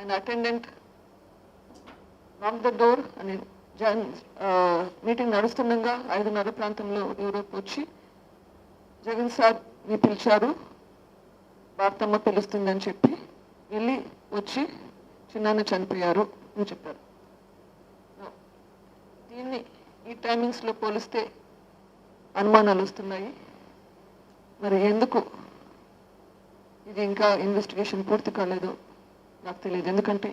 an attendant knocked the door and జన్ meeting uh, నడుస్తుండగా ఐదున్నర ప్రాంతంలో యూరోప్ వచ్చి జగన్ సార్ మీ పిలిచారు. భారతమ్మ పిలుస్తుందని చెప్పి వెళ్ళి వచ్చి చిన్నాన్న చనిపోయారు అని చెప్పారు. దీన్ని ఈ టైమింగ్స్లో పోలిస్తే అనుమానాలు వస్తున్నాయి. మరి ఎందుకు ఇది ఇంకా ఇన్వెస్టిగేషన్ పూర్తి కాలేదు? నాకు తెలియదు. ఎందుకంటే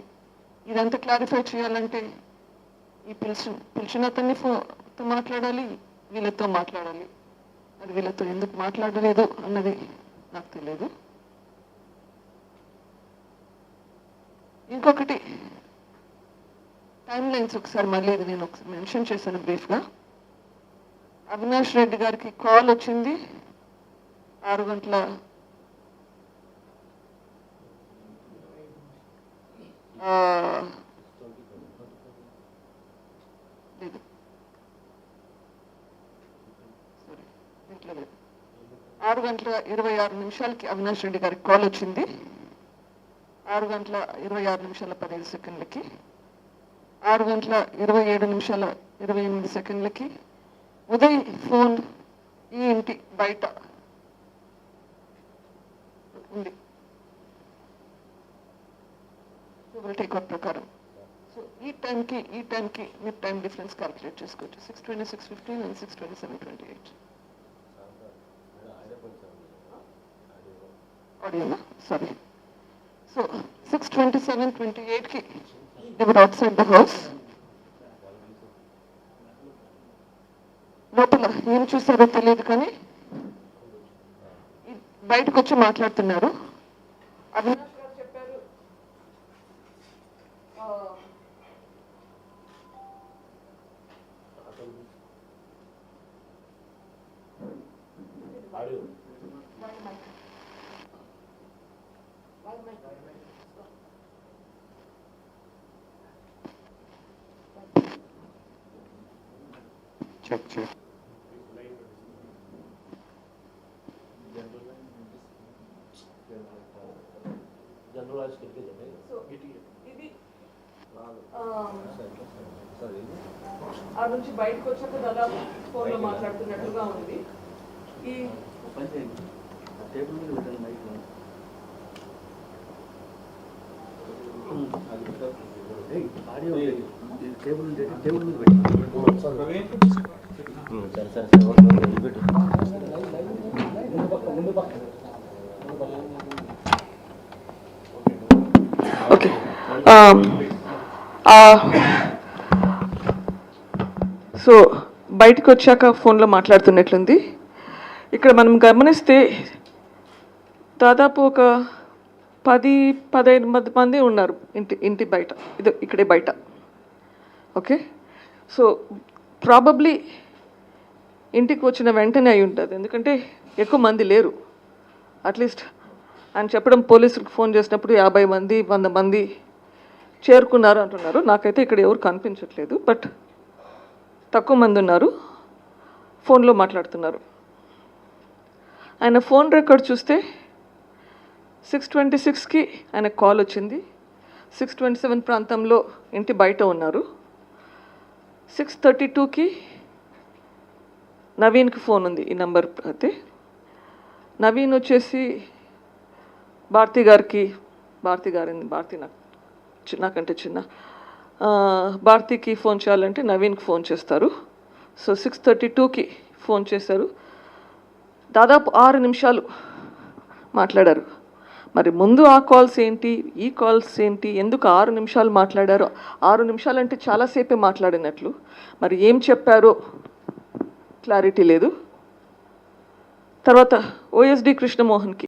ఇదంతా క్లారిఫై చేయాలంటే ఈ పిలిచి పిలిచిన అతన్ని ఫోన్తో మాట్లాడాలి వీళ్ళతో మాట్లాడాలి. మరి వీళ్ళతో ఎందుకు మాట్లాడలేదు అన్నది నాకు తెలియదు. ఇంకొకటి టైం లైన్స్ ఒకసారి మళ్ళీ ఇది నేను ఒకసారి మెన్షన్ చేశాను బ్రీఫ్గా అవినాష్ రెడ్డి గారికి కాల్ వచ్చింది. ఆరు గంటల ఆ, లేదు Sorry, దీంట్లో లేదు. ఆరు గంటల ఇరవై ఆరు నిమిషాలకి అవినాష్ రెడ్డి గారికి కాల్ వచ్చింది. ఆరు గంటల ఇరవై ఆరు నిమిషాల పదిహేను సెకండ్లకి ఆరు గంటల ఇరవై ఏడు నిమిషాల ఇరవై ఎనిమిది సెకండ్లకి ఉదయ్ ఫోన్ ఈ ఇంటి బయట ఉంది. టేక్అవుట్ ప్రకారం. సో ఈ టైంకి ఈ టైంకి మీరు టైం డిఫరెన్స్ క్యాలిక్యులేట్ చేసుకోవచ్చు. Six twenty six fifteen and six twenty seven twenty eight ఆడియోనా sorry so six twenty seven twenty ఎయిట్కి ఎవరు అవుట్ సైడ్ ద హౌస్ లోపల ఏం చూసారో తెలియదు కానీ బయటకు వచ్చి మాట్లాడుతున్నారు. అవినాష్ గారు చెప్పారు ఆ, ఆడియో చెక్ చెక్ జనరల్ హాస్పిటల్కి వెళ్ళండి ఆ, నుంచి బయటకు వచ్చాక దాదాపు ఫోన్లో మాట్లాడుతున్నట్లుగా ఉంది. ఈ టేబుల్ మీద పెట్టండి. మైక్ ఆడియో టేబుల్ టేబుల్ మీద పెట్టి సరే సరే సరే ఓకే ఓకే ఇది పెట్టు ఓకే Um, uh, సో బయటకు వచ్చాక ఫోన్లో మాట్లాడుతున్నట్లుంది. ఇక్కడ మనం గమనిస్తే దాదాపు ఒక పది పదహైదు మంది మంది ఉన్నారు ఇంటి ఇంటి బయట. ఇది ఇక్కడే బయట. ఓకే? సో ప్రాబబ్లీ ఇంటికి వచ్చిన వెంటనే అయి ఉంటుంది. ఎందుకంటే ఎక్కువ మంది లేరు. అట్లీస్ట్ ఆయన చెప్పడం పోలీసులకు ఫోన్ చేసినప్పుడు యాభై మంది వంద మంది చేరుకున్నారు అంటున్నారు. నాకైతే ఇక్కడ ఎవరు కనిపించట్లేదు. బట్ తక్కువ మంది ఉన్నారు. ఫోన్లో మాట్లాడుతున్నారు. ఆయన ఫోన్ రికార్డ్ చూస్తే సిక్స్ ట్వంటీ సిక్స్కి ఆయన కాల్ వచ్చింది. సిక్స్ ట్వంటీ సెవెన్ ప్రాంతంలో ఇంటి బయట ఉన్నారు. సిక్స్ థర్టీ టూకి నవీన్కి ఫోన్ ఉంది ఈ నంబర్ అయితే. నవీన్ వచ్చేసి భారతి గారికి భారతి గారి భారతి నాకు నాకంటే చిన్న. భారతికి ఫోన్ చేయాలంటే నవీన్కి ఫోన్ చేస్తారు. సో సిక్స్ థర్టీ టూకి ఫోన్ చేశారు. దాదాపు ఆరు నిమిషాలు మాట్లాడారు. మరి ముందు ఆ కాల్స్ ఏంటి ఈ కాల్స్ ఏంటి ఎందుకు ఆరు నిమిషాలు మాట్లాడారో ఆరు నిమిషాలు అంటే చాలాసేపే మాట్లాడినట్లు. మరి ఏం చెప్పారో క్లారిటీ లేదు. తర్వాత ఓఎస్డి కృష్ణమోహన్కి